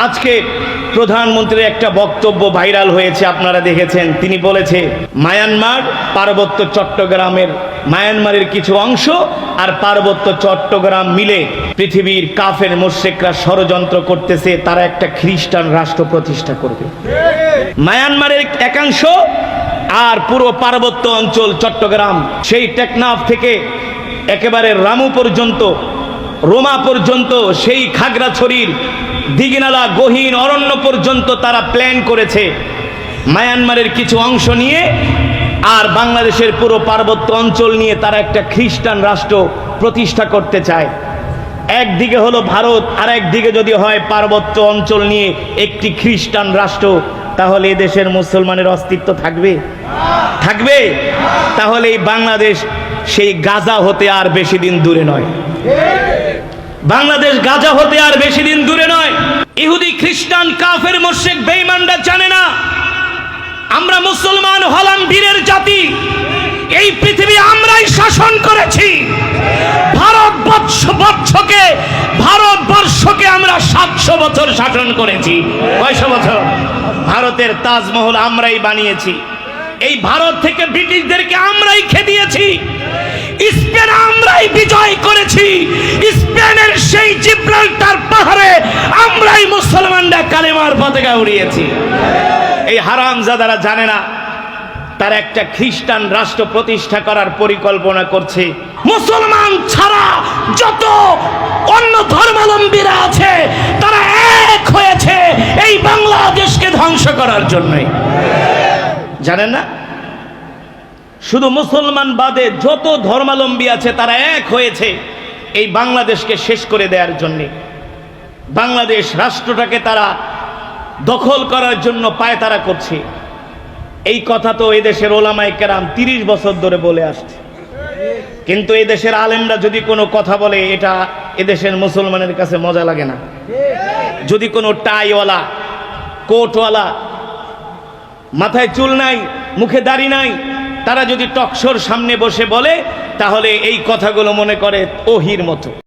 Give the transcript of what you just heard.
আজকে প্রধানমন্ত্রীর একটা বক্তব্য ভাইরাল হয়েছে, আপনারা দেখেছেন। তিনি বলেছে, মায়ানমার পার্বত্য চট্টগ্রামের, মায়ানমারের কিছু অংশ আর পার্বত্য চট্টগ্রাম মিলে পৃথিবীর কাফের মোশেকরা ষড়যন্ত্র করতেছে, তারা একটা খ্রিস্টান রাষ্ট্র প্রতিষ্ঠা করবে। মায়ানমারের একাংশ আর পুরো পার্বত্য অঞ্চল চট্টগ্রাম, সেই টেকনাফ থেকে একেবারে রামু পর্যন্ত রোমা পর্যন্ত সেই খাগড়াছড়ির দিঘিনালা গহীন অরণ্য পর্যন্ত তারা প্ল্যান করেছে। মায়ানমারের কিছু অংশ নিয়ে আর বাংলাদেশের পুরো পার্বত্য অঞ্চল নিয়ে তারা একটা খ্রিস্টান রাষ্ট্র প্রতিষ্ঠা করতে চায়। একদিকে হলো ভারত আর একদিকে যদি হয় পার্বত্য অঞ্চল নিয়ে একটি খ্রিস্টান রাষ্ট্র, তাহলে এই দেশের মুসলমানের অস্তিত্ব থাকবে? থাকবে? তাহলে এই বাংলাদেশ সেই গাজা হতে আর বেশি দিন দূরে নয়। বাংলাদেশ গাজা হতে আর বেশি দিন দূরে নয়। ইহুদি, খ্রিস্টান, কাফের মোশেক বেঈমানরা জানে না। আমরা মুসলমান হলাম বীরের জাতি। এই পৃথিবী আমরাই শাসন করেছি। ভারতবর্ষ বর্ষকে ভারতবর্ষকে আমরা সাতশো বছর শাসন করেছি। কয়শো বছর? ভারতের তাজমহল আমরাই বানিয়েছি। এই ভারত থেকে ব্রিটিশদেরকে আমরাই খেদিয়েছি স্পেন আমরাই বিজয় করেছি। স্পেনের সেই জিব্রাল্টার পাহাড়ে আমরাই মুসলমানরা কালেমার পতাকা উড়িয়েছি। এই হারাম হারামজাদারা জানে না, তারা একটা খ্রিস্টান রাষ্ট্র প্রতিষ্ঠা করার পরিকল্পনা করছে। মুসলমান ছাড়া যত অন্য ধর্মাবলম্বীরা আছে, তারা এক হয়েছে এই বাংলাদেশকে ধ্বংস করার জন্যই। জানেন না? শুধু মুসলমান বাদে যত ধর্মাবলম্বী আছে, তারা এক হয়েছে এই বাংলাদেশকে শেষ করে দেওয়ার জন্যে। বাংলাদেশ রাষ্ট্রটাকে তারা দখল করার জন্য পায়তারা করছে। এই কথা তো এদেশের দেশের ওলামাই কেরাম তিরিশ বছর ধরে বলে আসছে। কিন্তু এদেশের আলেমরা যদি কোনো কথা বলে, এটা এদেশের মুসলমানের কাছে মজা লাগে না। যদি কোনো টাইওয়ালা, কোটওয়ালা, মাথায় চুল নাই, মুখে দাড়ি নাই তারা যদি টকশোর সামনে বসে বলে তাহলে এই কথাগুলো মনে করে ওহির মতো।